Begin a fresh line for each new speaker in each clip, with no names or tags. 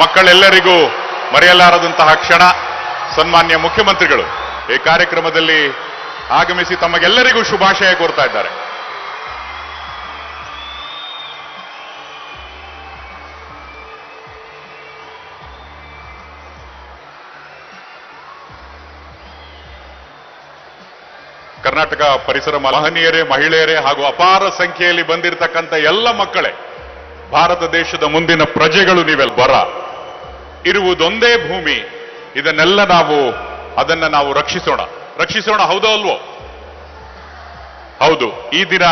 ಮಕ್ಕಳೆಲ್ಲರಿಗೂ ಮರೆಯಲಾರದಂತಹ ಕ್ಷಣ ಸನ್ಮಾನ್ಯ ಮುಖ್ಯಮಂತ್ರಿಗಳು. ಈ ಕಾರ್ಯಕ್ರಮದಲ್ಲಿ ಆಗಮಿಸಿ ತಮಗೆಲ್ಲರಿಗೂ ಶುಭಾಶಯ ಕೋರ್ತಾ ಇದ್ದಾರೆ. ಕರ್ನಾಟಕ ಪರಿಸರ ಮಹನೀಯರೇ ಮಹಿಳೆಯರೇ ಹಾಗೂ ಅಪಾರ ಸಂಖ್ಯೆಯಲ್ಲಿ ಬಂದಿರತಕ್ಕಂಥ ಎಲ್ಲ ಮಕ್ಕಳೇ, ಭಾರತ ದೇಶದ ಮುಂದಿನ ಪ್ರಜೆಗಳು ನೀವೆಲ್ಲ. ಬರ ಇರುವುದೊಂದೇ ಭೂಮಿ. ಇದನ್ನೆಲ್ಲ ನಾವು, ಅದನ್ನ ನಾವು ರಕ್ಷಿಸೋಣ. ರಕ್ಷಿಸೋಣ ಹೌದೋ ಅಲ್ವೋ? ಹೌದು. ಈ ದಿನ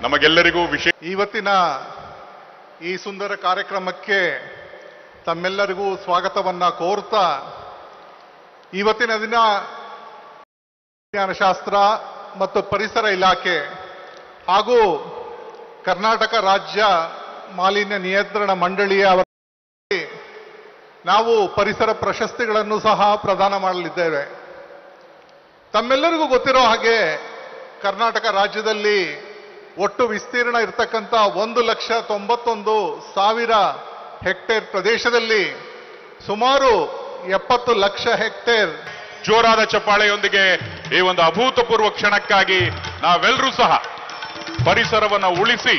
ನಮಗೆಲ್ಲರಿಗೂ ವಿಶೇಷ
ಇವತ್ತಿನ ಈ ಸುಂದರ ಕಾರ್ಯಕ್ರಮಕ್ಕೆ ತಮ್ಮೆಲ್ಲರಿಗೂ ಸ್ವಾಗತವನ್ನ ಕೋರ್ತಾ, ಇವತ್ತಿನ ದಿನ ವಿಜ್ಞಾನಶಾಸ್ತ್ರ ಮತ್ತು ಪರಿಸರ ಇಲಾಖೆ ಹಾಗೂ ಕರ್ನಾಟಕ ರಾಜ್ಯ ಮಾಲಿನ್ಯ ನಿಯಂತ್ರಣ ಮಂಡಳಿಯ ನಾವು ಪರಿಸರ ಪ್ರಶಸ್ತಿಗಳನ್ನು ಸಹ ಪ್ರದಾನ ಮಾಡಲಿದ್ದೇವೆ. ತಮ್ಮೆಲ್ಲರಿಗೂ ಗೊತ್ತಿರೋ ಹಾಗೆ ಕರ್ನಾಟಕ ರಾಜ್ಯದಲ್ಲಿ ಒಟ್ಟು ವಿಸ್ತೀರ್ಣ ಇರತಕ್ಕಂಥ ಒಂದು ಲಕ್ಷ ತೊಂಬತ್ತೊಂದು ಸಾವಿರ ಹೆಕ್ಟೇರ್ ಪ್ರದೇಶದಲ್ಲಿ ಸುಮಾರು ಎಪ್ಪತ್ತು ಲಕ್ಷ ಹೆಕ್ಟೇರ್
ಜೋರಾದ ಚಪ್ಪಾಳೆಯೊಂದಿಗೆ ಈ ಒಂದು ಅಭೂತಪೂರ್ವ ಕ್ಷಣಕ್ಕಾಗಿ ನಾವೆಲ್ಲರೂ ಸಹ ಪರಿಸರವನ್ನು ಉಳಿಸಿ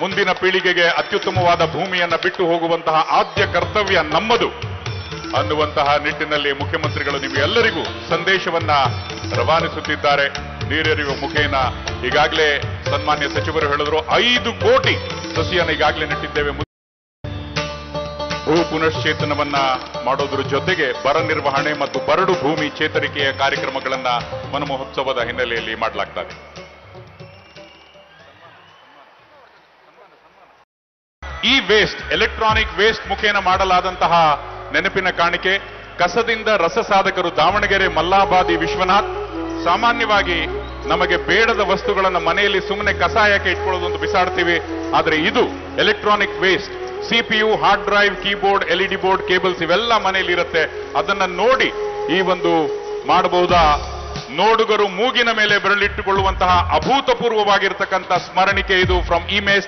ಮುಂದಿನ ಪೀಳಿಗೆಗೆ ಅತ್ಯುತ್ತಮವಾದ ಭೂಮಿಯನ್ನ ಬಿಟ್ಟು ಹೋಗುವಂತಹ ಆದ್ಯ ಕರ್ತವ್ಯ ನಮ್ಮದು ಅನ್ನುವಂತಹ ನಿಟ್ಟಿನಲ್ಲಿ ಮುಖ್ಯಮಂತ್ರಿಗಳು ನಿಮಗೆಲ್ಲರಿಗೂ ಸಂದೇಶವನ್ನ ರವಾನಿಸುತ್ತಿದ್ದಾರೆ. ನೀರೆರಿಯುವ ಮುಖೇನ ಈಗಾಗಲೇ ಸನ್ಮಾನ್ಯ ಸಚಿವರು ಹೇಳಿದ್ರು, ಐದು ಕೋಟಿ ಸಸಿಯನ್ನು ಈಗಾಗಲೇ ನೆಟ್ಟಿದ್ದೇವೆ. ಭೂ ಪುನಶ್ಚೇತನವನ್ನ ಮಾಡೋದ್ರ ಜೊತೆಗೆ ಬರ ನಿರ್ವಹಣೆ ಮತ್ತು ಬರಡು ಭೂಮಿ ಚೇತರಿಕೆಯ ಕಾರ್ಯಕ್ರಮಗಳನ್ನ ವನಮಹೋತ್ಸವದ ಹಿನ್ನೆಲೆಯಲ್ಲಿ ಮಾಡಲಾಗ್ತದೆ. ಈ ವೇಸ್ಟ್ ಎಲೆಕ್ಟ್ರಾನಿಕ್ ವೇಸ್ಟ್ ಮುಖೇನ ಮಾಡಲಾದಂತಹ ನೆನಪಿನ ಕಾಣಿಕೆ, ಕಸದಿಂದ ರಸ ಸಾಧಕರು ದಾವಣಗೆರೆ ಮಲ್ಲಾಬಾದಿ ವಿಶ್ವನಾಥ್, ಸಾಮಾನ್ಯವಾಗಿ ನಮಗೆ ಬೇಡದ ವಸ್ತುಗಳನ್ನು ಮನೆಯಲ್ಲಿ ಸುಮ್ಮನೆ ಕಸಾಯಕ್ಕೆ ಇಟ್ಕೊಳ್ಳೋದು ಅಂತ ಬಿಸಾಡ್ತೀವಿ, ಆದರೆ ಇದು electronic waste CPU hard drive, keyboard LED board, cables ಇವೆಲ್ಲ ಮನೆಯಲ್ಲಿ ಇರುತ್ತೆ ಅದನ್ನ ನೋಡಿ ಈ ಒಂದು ಮಾಡಬಹುದಾ? ನೋಡುಗರು ಮೂಗಿನ ಮೇಲೆ ಬೆರಳಿಟ್ಟುಕೊಳ್ಳುವಂತಹ ಅಭೂತಪೂರ್ವವಾಗಿರ್ತಕ್ಕಂಥ ಸ್ಮರಣಿಕೆ ಇದು ಫ್ರಮ್ ಇಮೇಜ್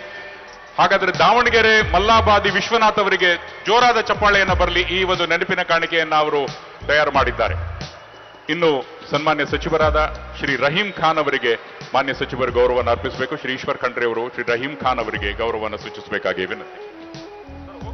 ಹಾಗಾದ್ರೆ ದಾವಣಗೆರೆ, ಮಲ್ಲಾಬಾದಿ, ವಿಶ್ವನಾಥ್ ಅವರಿಗೆ ಜೋರಾದ ಚಪ್ಪಾಳೆಯನ್ನು ಬರಲಿ ಈ ಒಂದು ನೆನಪಿನ ಕಾಣಿಕೆಯನ್ನ ಅವರು ತಯಾರು ಮಾಡಿದ್ದಾರೆ. ಇನ್ನು ಸನ್ಮಾನ್ಯ ಸಚಿವರಾದ ಶ್ರೀ ರಹೀಂ ಖಾನ್ ಅವರಿಗೆ ಮಾನ್ಯ ಸಚಿವರು ಗೌರವವನ್ನು ಅರ್ಪಿಸಬೇಕು. ಶ್ರೀ ಈಶ್ವರ್ ಖಂಡ್ರೆ ಅವರು, ಶ್ರೀ ರಹೀಂ ಖಾನ್ ಅವರಿಗೆ ಗೌರವವನ್ನು ಸೂಚಿಸಬೇಕಾಗಿ ವಿನಂತಿ.